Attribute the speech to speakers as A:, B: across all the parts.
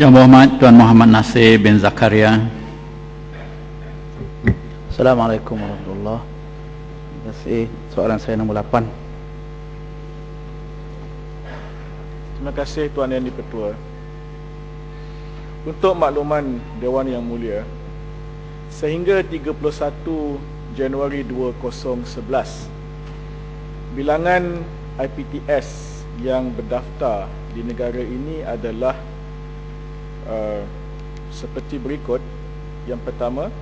A: Yang berhormat Tuan Muhammad Nasir bin Zakaria.
B: Assalamualaikum warahmatullahi Terima kasih. Soalan saya nombor 8.
C: Terima kasih Tuan Yang Dipertua. Untuk makluman Dewan Yang Mulia, sehingga 31 Januari 2011, bilangan IPTS yang berdaftar di negara ini adalah uh, seperti berikut. Yang pertama,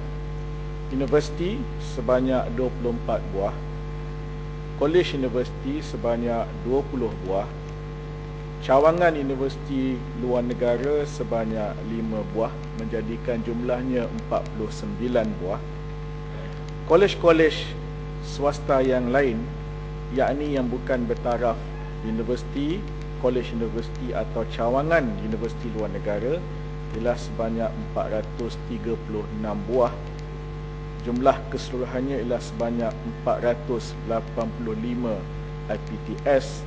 C: universiti sebanyak 24 buah, college universiti sebanyak 20 buah, cawangan universiti luar negara sebanyak 5 buah menjadikan jumlahnya 49 buah. Kolej-kolej swasta yang lain yakni yang bukan bertaraf universiti kolej universiti atau cawangan universiti luar negara ialah sebanyak 436 buah jumlah keseluruhannya ialah sebanyak 485 IPTS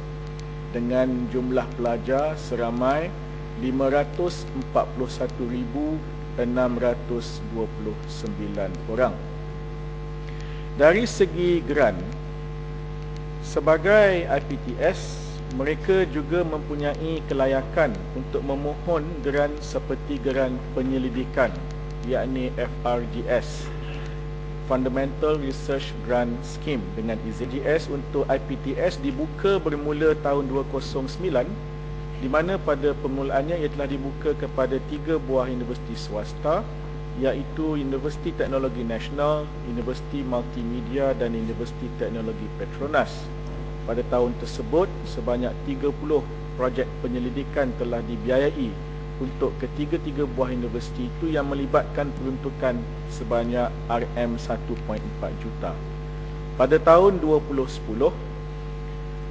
C: dengan jumlah pelajar seramai 541,629 orang. Dari segi geran, sebagai IPTS, mereka juga mempunyai kelayakan untuk memohon geran seperti geran penyelidikan, yakni FRGS Fundamental Research Grant Scheme dengan IZGS untuk IPTS dibuka bermula tahun 2009 di mana pada permulaannya ia telah dibuka kepada tiga buah universiti swasta iaitu Universiti Teknologi Nasional, Universiti Multimedia dan Universiti Teknologi Petronas. Pada tahun tersebut sebanyak 30 projek penyelidikan telah dibiayai untuk ketiga-tiga buah universiti itu yang melibatkan peruntukan sebanyak RM1.4 juta. Pada tahun 2010,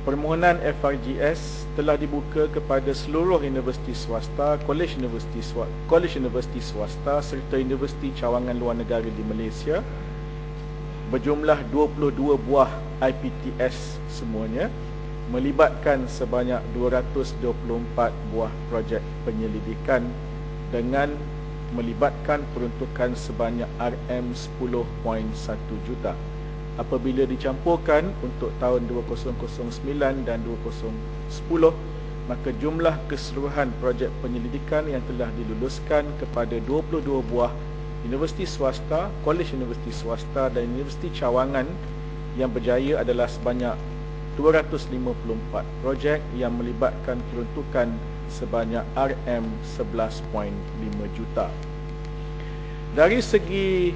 C: permohonan FRGS telah dibuka kepada seluruh universiti swasta, kolej universiti swasta, kolej universiti swasta serta universiti cawangan luar negara di Malaysia berjumlah 22 buah IPTS semuanya melibatkan sebanyak 224 buah projek penyelidikan dengan melibatkan peruntukan sebanyak RM10.1 juta. Apabila dicampurkan untuk tahun 2009 dan 2010, maka jumlah keseluruhan projek penyelidikan yang telah diluluskan kepada 22 buah universiti swasta, kolej universiti swasta dan universiti cawangan yang berjaya adalah sebanyak 254 projek yang melibatkan peruntukan sebanyak RM11.5 juta. Dari segi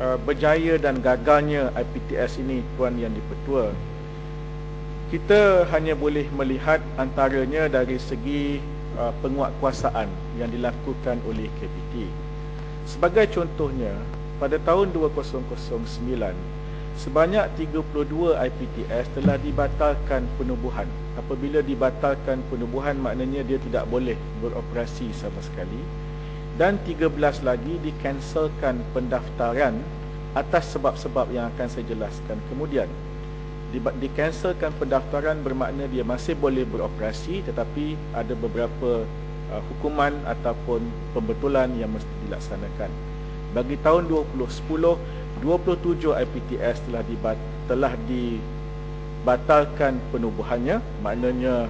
C: uh, berjaya dan gagalnya IPTS ini tuan yang dipertua, kita hanya boleh melihat antaranya dari segi uh, penguatkuasaan yang dilakukan oleh KPT. Sebagai contohnya, pada tahun 2009 Sebanyak 32 IPTS telah dibatalkan penubuhan. Apabila dibatalkan penubuhan maknanya dia tidak boleh beroperasi sama sekali. Dan 13 lagi dikanselkan pendaftaran atas sebab-sebab yang akan saya jelaskan kemudian. Dikanselkan pendaftaran bermakna dia masih boleh beroperasi tetapi ada beberapa uh, hukuman ataupun pembetulan yang mesti dilaksanakan. Bagi tahun 2010 27 IPTS telah dibat telah dibatalkan penubuhannya maknanya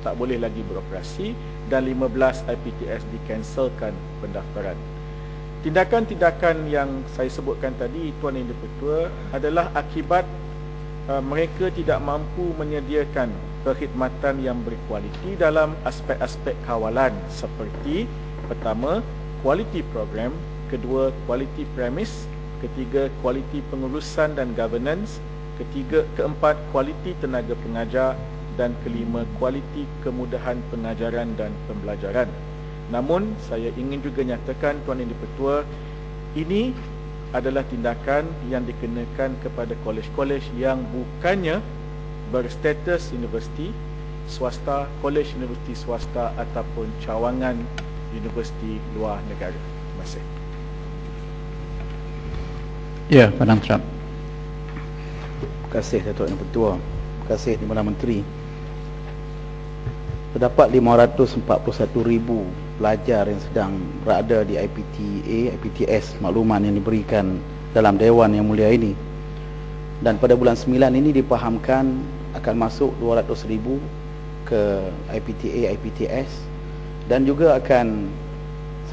C: tak boleh lagi beroperasi dan 15 IPTS dikanselkan pendaftaran. Tindakan-tindakan yang saya sebutkan tadi Tuan Yang Dipertua adalah akibat uh, mereka tidak mampu menyediakan perkhidmatan yang berkualiti dalam aspek-aspek kawalan seperti pertama quality program, kedua quality premise ketiga kualiti pengurusan dan governance, ketiga keempat kualiti tenaga pengajar dan kelima kualiti kemudahan pengajaran dan pembelajaran. Namun saya ingin juga nyatakan tuan yang dipertua ini adalah tindakan yang dikenakan kepada kolej-kolej yang bukannya berstatus universiti swasta, kolej universiti swasta ataupun cawangan universiti luar negara. Terima kasih.
A: Ya, Padang Trump.
B: Terima kasih Datuk Yang Pertua. Terima kasih Timbalan Menteri. Terdapat 541,629 pelajar yang sedang berada di IPTA, IPTS makluman yang diberikan dalam Dewan Yang Mulia ini. Dan pada bulan 9 ini dipahamkan akan masuk 200 ribu ke IPTA, IPTS dan juga akan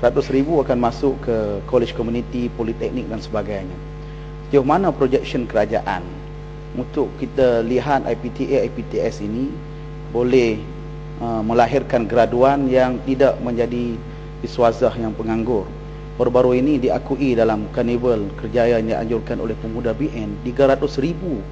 B: 100 ribu akan masuk ke college community, politeknik dan sebagainya. Sejauh mana projection kerajaan untuk kita lihat IPTA, IPTS ini boleh uh, melahirkan graduan yang tidak menjadi iswazah yang penganggur. Baru-baru ini diakui dalam karnival kerjaya yang dianjurkan oleh pemuda BN 300 ribu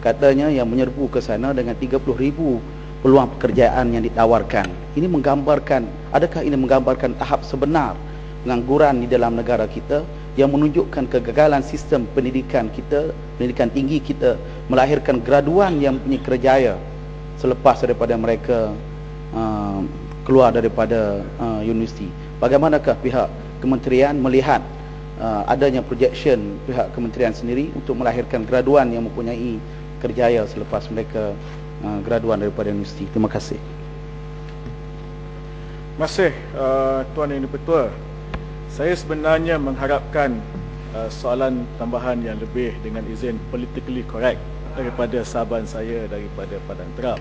B: katanya yang menyerbu ke sana dengan 30 ribu peluang pekerjaan yang ditawarkan. Ini menggambarkan, adakah ini menggambarkan tahap sebenar pengangguran di dalam negara kita yang menunjukkan kegagalan sistem pendidikan kita, pendidikan tinggi kita melahirkan graduan yang punya kerjaya selepas daripada mereka uh, keluar daripada uh, universiti. Bagaimanakah pihak kementerian melihat uh, adanya projection pihak kementerian sendiri untuk melahirkan graduan yang mempunyai kerjaya selepas mereka uh, graduan daripada universiti. Terima kasih.
C: Kasih uh, Tuan Yang Dipertua. Saya sebenarnya mengharapkan uh, soalan tambahan yang lebih dengan izin politically correct daripada sahabat saya daripada Padang Terap.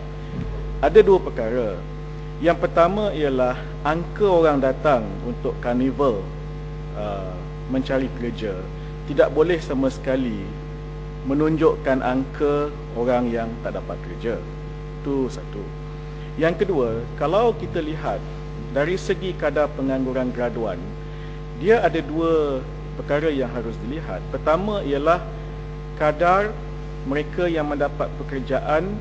C: Ada dua perkara. Yang pertama ialah angka orang datang untuk karnival uh, mencari kerja tidak boleh sama sekali menunjukkan angka orang yang tak dapat kerja. Itu satu. Yang kedua, kalau kita lihat dari segi kadar pengangguran graduan, dia ada dua perkara yang harus dilihat. Pertama ialah kadar mereka yang mendapat pekerjaan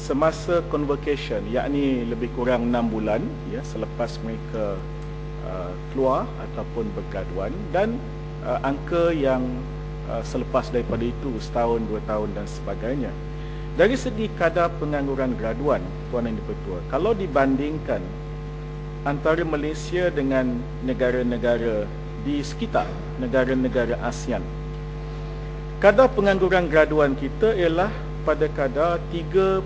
C: semasa convocation yakni lebih kurang 6 bulan ya selepas mereka uh, keluar ataupun bergaduan dan uh, angka yang uh, selepas daripada itu setahun dua tahun dan sebagainya dari segi kadar pengangguran graduan tuan yang dipertua kalau dibandingkan antara Malaysia dengan negara-negara di sekitar negara-negara ASEAN. Kadar pengangguran graduan kita ialah pada kadar 3.2%.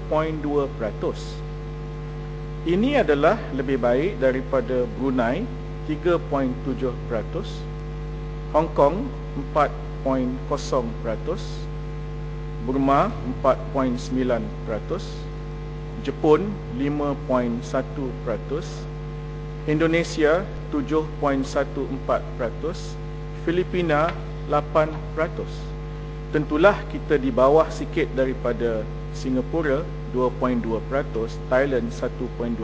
C: Ini adalah lebih baik daripada Brunei 3.7%, Hong Kong 4.0%, Burma 4.9%, Jepun 5.1%, Indonesia 7.14%, Filipina 8% tentulah kita di bawah sikit daripada Singapura 2.2%, Thailand 1.2%.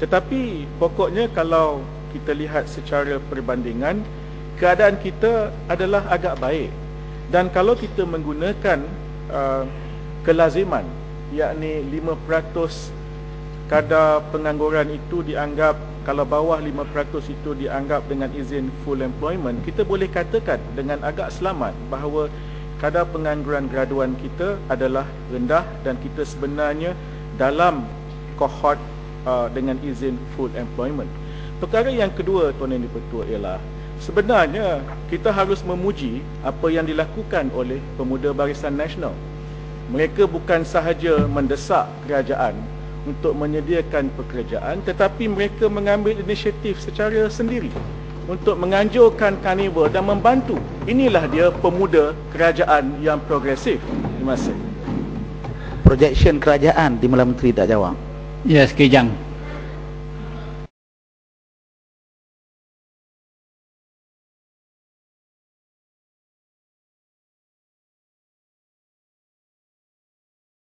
C: Tetapi pokoknya kalau kita lihat secara perbandingan, keadaan kita adalah agak baik. Dan kalau kita menggunakan uh, kelaziman, yakni 5% kadar pengangguran itu dianggap kalau bawah 5% itu dianggap dengan izin full employment, kita boleh katakan dengan agak selamat bahawa kadar pengangguran graduan kita adalah rendah dan kita sebenarnya dalam kohort uh, dengan izin full employment. Perkara yang kedua Tuan Yang Dipertua ialah sebenarnya kita harus memuji apa yang dilakukan oleh pemuda Barisan Nasional. Mereka bukan sahaja mendesak kerajaan untuk menyediakan pekerjaan tetapi mereka mengambil inisiatif secara sendiri untuk menganjurkan karnival dan membantu. Inilah dia pemuda kerajaan yang progresif. Terima kasih.
B: Projection kerajaan di Malam Menteri tak jawab.
A: Ya, sekejang.